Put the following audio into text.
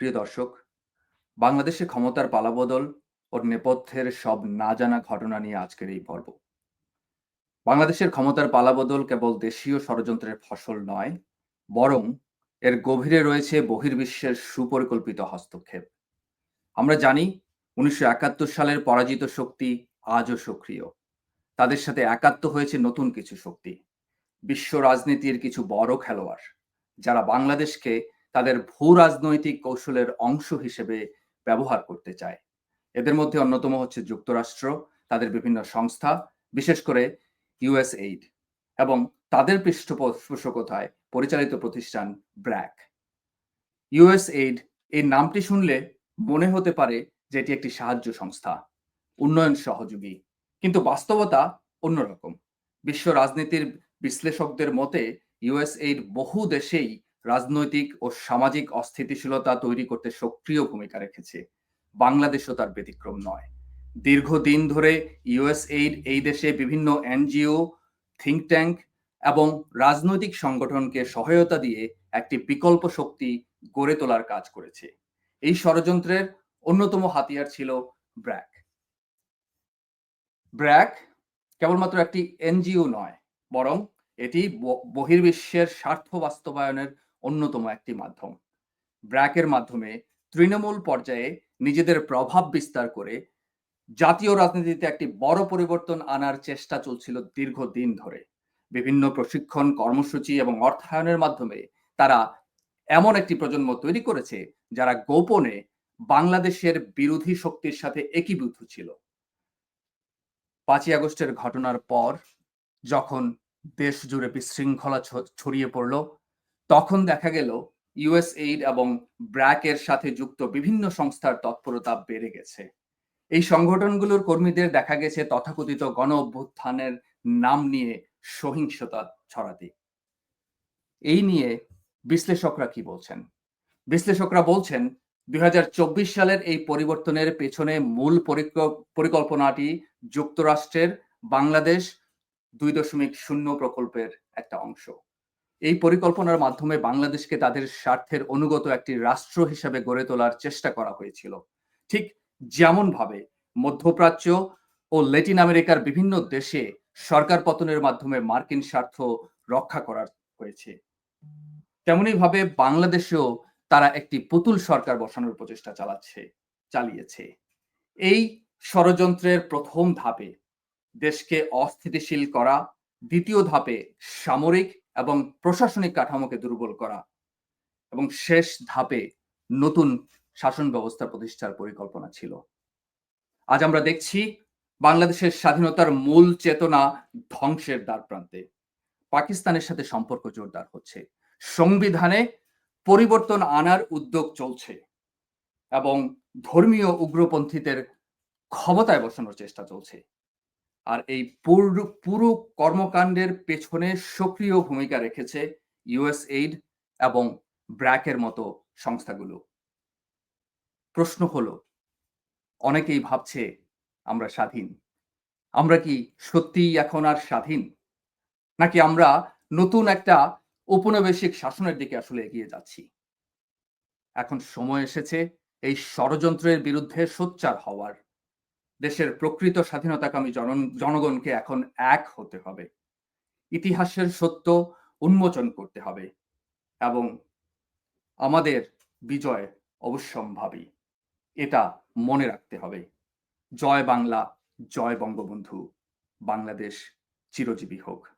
প্রিয় দর্শক, বাংলাদেশে ক্ষমতার পালাবদল ওর নেপথ্যের সব না জানা ঘটনা নিয়ে আজকের এই পর্ব। বাংলাদেশের ক্ষমতার পালাবদল কেবল দেশীয় ষড়যন্ত্রের ফসল নয়, বরং এর গভীরে রয়েছে বহির্বিশ্বের সুপরিকল্পিত হস্তক্ষেপ। আমরা জানি, উনিশশো একাত্তর সালের পরাজিত শক্তি আজও সক্রিয়। তাদের সাথে একাত্ম হয়েছে নতুন কিছু শক্তি, বিশ্ব রাজনীতির কিছু বড় খেলোয়াড়, যারা বাংলাদেশকে তাদের ভূ রাজনৈতিক কৌশলের অংশ হিসেবে ব্যবহার করতে চায়। এদের মধ্যে অন্যতম হচ্ছে যুক্তরাষ্ট্র, তাদের বিভিন্ন সংস্থা, বিশেষ করে ইউএস এইড এবং তাদের পৃষ্ঠপোষকতায় পরিচালিত প্রতিষ্ঠান ব্র্যাক। ইউএস এইড এই নামটি শুনলে মনে হতে পারে যে এটি একটি সাহায্য সংস্থা, উন্নয়ন সহযোগী, কিন্তু বাস্তবতা অন্যরকম। বিশ্ব রাজনীতির বিশ্লেষকদের মতে ইউএস এইড বহু দেশেই রাজনৈতিক ও সামাজিক অস্থিতিশীলতা তৈরি করতে সক্রিয় ভূমিকা রেখেছে। বাংলাদেশও তার ব্যতিক্রম নয়। দীর্ঘদিন ধরে ইউএস এইড এই দেশে বিভিন্ন এনজিও, থিঙ্ক ট্যাঙ্ক এবং রাজনৈতিক সংগঠনকে সহায়তা দিয়ে একটি বিকল্প শক্তি গড়ে তোলার কাজ করেছে। এই ষড়যন্ত্রের অন্যতম হাতিয়ার ছিল ব্র্যাক। ব্র্যাক কেবলমাত্র একটি এনজিও নয়, বরং এটি বহির্বিশ্বের স্বার্থ বাস্তবায়নের অন্যতম একটি মাধ্যম। ব্র্যাকের মাধ্যমে তৃণমূল পর্যায়ে নিজেদের প্রভাব বিস্তার করে জাতীয় রাজনীতিতে একটি বড় পরিবর্তন আনার চেষ্টা চলছিল দীর্ঘদিন ধরে। বিভিন্ন প্রশিক্ষণ, কর্মসূচি এবং অর্থায়নের মাধ্যমে তারা এমন একটি প্রজন্ম তৈরি করেছে যারা গোপনে বাংলাদেশের বিরোধী শক্তির সাথে একীভূত ছিল। পাঁচই আগস্টের ঘটনার পর যখন দেশ জুড়ে বিশৃঙ্খলা ছড়িয়ে পড়ল তখন দেখা গেল ইউএস এইড এবং ব্র্যাকের সাথে যুক্ত বিভিন্ন সংস্থার তৎপরতা বেড়ে গেছে। এই সংগঠনগুলোর কর্মীদের দেখা গেছে তথাকথিত গণ অভ্যুত্থানের নাম নিয়ে সহিংসতা ছড়াতে। এই নিয়ে বিশ্লেষকরা কি বলছেন? বিশ্লেষকরা বলছেন, দুই হাজার চব্বিশ সালের এই পরিবর্তনের পেছনে মূল পরিকল্পনাটি যুক্তরাষ্ট্রের বাংলাদেশ দুই দশমিক শূন্য প্রকল্পের একটা অংশ। এই পরিকল্পনার মাধ্যমে বাংলাদেশকে তাদের স্বার্থের অনুগত একটি রাষ্ট্র হিসেবে গড়ে তোলার চেষ্টা করা হয়েছিল। ঠিক যেমন ভাবে মধ্যপ্রাচ্য ও ল্যাটিন আমেরিকার বিভিন্ন দেশে সরকার পতনের মাধ্যমে মার্কিন স্বার্থ রক্ষা করার হয়েছে। তেমনি ভাবে বাংলাদেশেও তারা একটি পুতুল সরকার বসানোর প্রচেষ্টা চালাচ্ছে, চালিয়েছে। এই ষড়যন্ত্রের প্রথম ধাপে দেশকে অস্থিতিশীল করা, দ্বিতীয় ধাপে সামরিক এবং প্রশাসনিক কাঠামোকে দুর্বল করা এবং শেষ ধাপে নতুন শাসন ব্যবস্থা প্রতিষ্ঠার পরিকল্পনা ছিল। আজ আমরা দেখছি বাংলাদেশের স্বাধীনতার মূল চেতনা ধ্বংসের দ্বার প্রান্তে পাকিস্তানের সাথে সম্পর্ক জোরদার হচ্ছে। সংবিধানে পরিবর্তন আনার উদ্যোগ চলছে এবং ধর্মীয় উগ্রপন্থীদের ক্ষমতায় বসানোর চেষ্টা চলছে। আর এই পুরো কর্মকাণ্ডের পেছনে সক্রিয় ভূমিকা রেখেছে ইউএস এইড এবং ব্র্যাকের মতো সংস্থাগুলো। প্রশ্ন হলো, অনেকেই ভাবছে আমরা স্বাধীন। আমরা কি সত্যিই এখন আর স্বাধীন? নাকি আমরা নতুন একটা ঔপনিবেশিক শাসনের দিকে আসলে এগিয়ে যাচ্ছি? এখন সময় এসেছে এই ষড়যন্ত্রের বিরুদ্ধে সোচ্চার হওয়ার। দেশের প্রকৃত স্বাধীনতাকামী জনগণকে এখন এক হতে হবে। ইতিহাসের সত্য উন্মোচন করতে হবে এবং আমাদের বিজয় অবশ্যম্ভাবী। এটা মনে রাখতে হবে। জয় বাংলা, জয় বঙ্গবন্ধু। বাংলাদেশ চিরজীবী হোক।